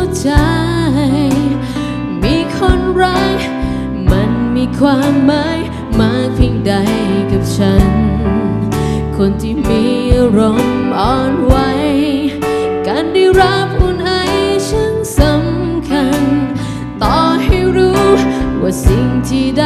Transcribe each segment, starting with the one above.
าใจ มีคนรัก มันมีความหมายมากเพียงใดกับฉัน คนที่มีอารมอ่อนไหวการได้รับอุ่นไอช่างสำคัญ ต่อให้รู้ว่าสิ่งที่ได้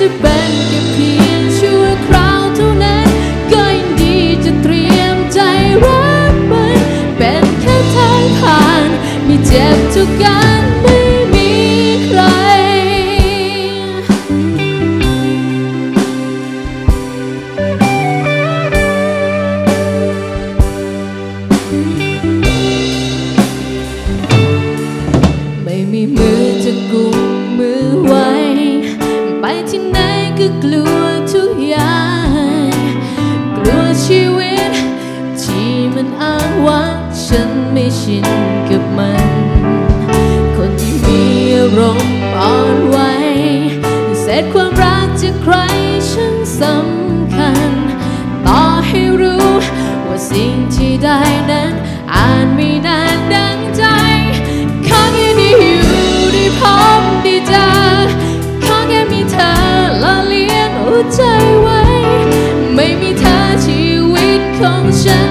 จะเป็นกับ อ้างว่าฉันไม่ชินกับมัน คนที่มีอารมณ์อ่อนไว้เสร็จความรักจะใครฉันสำคัญ ต่อให้รู้ว่าสิ่งที่ได้นั้นอ่านไม่นานดังใจ ขอแค่ได้อยู่ได้พบได้เจอขอแค่มีเธอละเลี้ยงหัวใจไว้ ไม่มีเธอชีวิตของฉัน